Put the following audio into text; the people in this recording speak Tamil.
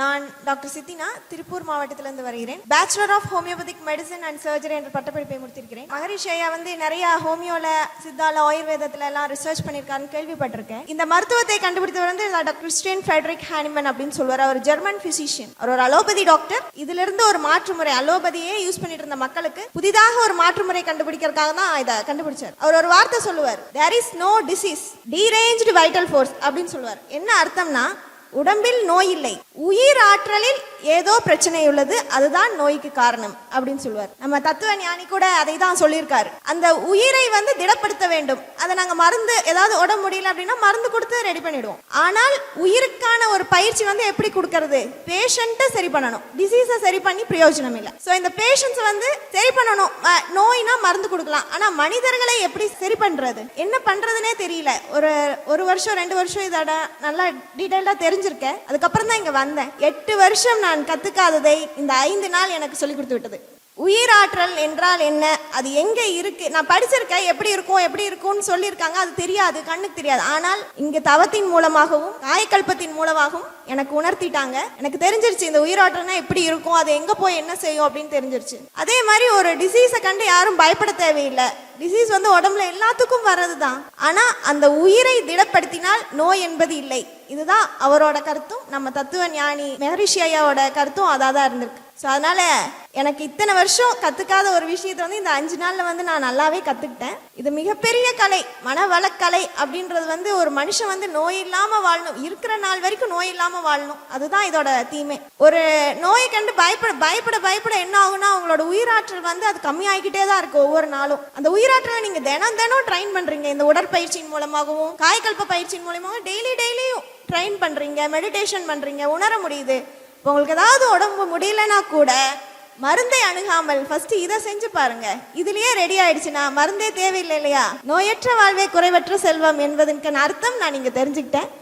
நான் டாக்டர் சித்தினா திருப்பூர் மாவட்டத்திலிருந்து வருகிறேன். Bachelor of homeopathic medicine and surgery என்ற பட்டப்படிப்பை முடித்திருக்கிறேன். மகரிஷி ஐயா வந்து நிறைய ஹோமியோல சித்தால ஆயுர்வேதத்துல எல்லாம் ரிசர்ச் பண்ணியிருக்காருன்னு கேள்விப்பட்டிருக்கேன். இந்த மருத்துவத்தை கண்டுபிடித்தவர் வந்து டாக்டர் கிறிஸ்டியன் ஃபெட்ரிக் ஹானிமன் அப்படின்னு சொல்லுவார். அவர் ஜெர்மன் பிசிஷியன் அவர் ஒரு அலோபதி டாக்டர் இதுல இருந்து ஒரு மாற்று முறை அலோபதியே யூஸ் பண்ணிட்டு இருந்த மக்களுக்கு புதிதாக ஒரு மாற்று முறை கண்டுபிடிக்கிறதுக்காக தான் இதை கண்டுபிடிச்சார். அவர் ஒரு வார்த்தை சொல்லுவார் there is no disease deranged vital force அப்படின்னு சொல்லுவார். என்ன அர்த்தம்னா உடம்பில் நோய் இல்லை. உயிர் ஆற்றலில் ஏதோ பிரச்சனை உள்ளது அதுதான் நோய்க்கு காரணம் அப்படின்னு சொல்லுவார். நம்ம தத்துவ ஞானி கூட அதை தான் சொல்லியிருக்காரு. அந்த உயிரை வந்து திடப்படுத்த வேண்டும். அதை நாங்கள் மருந்து ஏதாவது உடம்பு முடியல அப்படின்னா மருந்து கொடுத்து ரெடி பண்ணிடுவோம். ஆனால் உயிருக்கான ஒரு பயிற்சி வந்து எப்படி கொடுக்கறது? பேஷண்ட்டை சரி பண்ணணும். டிசீஸை சரி பண்ணி பிரயோஜனம் இல்லை. ஸோ இந்த பேஷண்ட்ஸ் வந்து சரி பண்ணணும். அஹ், நோய்னா மருந்து கொடுக்கலாம். ஆனால் மனிதர்களை எப்படி சரி பண்ணுறது என்ன பண்ணுறதுனே தெரியல. ஒரு ஒரு வருஷம் ரெண்டு வருஷம் இதோட நல்லா டீட்டெயிலாக தெரிஞ்சிருக்கேன். அதுக்கப்புறம் தான் இங்கே வந்தேன். எட்டு வருஷம் நான் கத்துக்காததை இந்த ஐந்து நாள் எனக்கு சொல்லிக் கொடுத்து விட்டது. உயிராற்றல் என்றால் என்ன? அது எங்கே இருக்கு? நான் படிச்சிருக்கேன். எப்படி இருக்கும்? எப்படி இருக்கும்னு சொல்லியிருக்காங்க. அது தெரியாது. கண்ணுக்கு தெரியாது. ஆனால் இங்க தவத்தின் மூலமாகவும் காயக்கல்பத்தின் மூலமாகவும் எனக்கு உணர்த்திட்டாங்க. எனக்கு தெரிஞ்சிருச்சு இந்த உயிராற்றல்னா எப்படி இருக்கும்? அது எங்க போய் என்ன செய்யும் அப்படின்னு தெரிஞ்சிருச்சு. அதே மாதிரி ஒரு டிசீஸை கண்டு யாரும் பயப்பட தேவையில்லை. டிசீஸ் வந்து உடம்புல எல்லாத்துக்கும் வர்றது தான். ஆனா அந்த உயிரை திடப்படுத்தினால் நோய் என்பது இல்லை. இதுதான் அவரோட கருத்தும் நம்ம தத்துவ ஞானி மெஹரிஷி ஐயாவோட கருத்தும் அதாக தான் இருந்திருக்கு. ஸோ அதனால எனக்கு இத்தனை வருஷம் கத்துக்காத ஒரு விஷயத்தை வந்து இந்த அஞ்சு நாள்ல வந்து நான் நல்லாவே கத்துக்கிட்டேன். இது மிகப்பெரிய கலை மனவளக்கலை அப்படின்றது வந்து ஒரு மனுஷன் வந்து நோய் இல்லாம வாழணும். இருக்கிற நாள் வரைக்கும் நோய் இல்லாம வாழணும். அதுதான் இதோட தீமை. ஒரு நோயை கண்டு பயப்பட பயப்பட பயப்பட என்ன ஆகுனா அவங்களோட உயிராற்றல் வந்து அது கம்மியாகிக்கிட்டே தான் இருக்கு ஒவ்வொரு நாளும். அந்த உயிராற்றலை நீங்க தினம் தினம் ட்ரைன் பண்றீங்க. இந்த உடற்பயிற்சியின் மூலமாகவும் காய்கல்ப பயிற்சியின் மூலமாகவும் டெய்லி டெய்லியும் ட்ரைன் பண்றீங்க மெடிடேஷன் பண்றீங்க உணர முடியுது. இப்போ உங்களுக்கு ஏதாவது உடம்பு முடியலனா கூட மருந்தை அணுகாமல் ஃபர்ஸ்ட் இதை செஞ்சு பாருங்க. இதுலயே ரெடி ஆயிடுச்சுன்னா மருந்தே தேவையில்லை இல்லையா? நோயற்ற வாழ்வே குறைவற்ற செல்வம் என்பதற்கான அர்த்தம் நான் இங்க தெரிஞ்சுக்கிட்டேன்.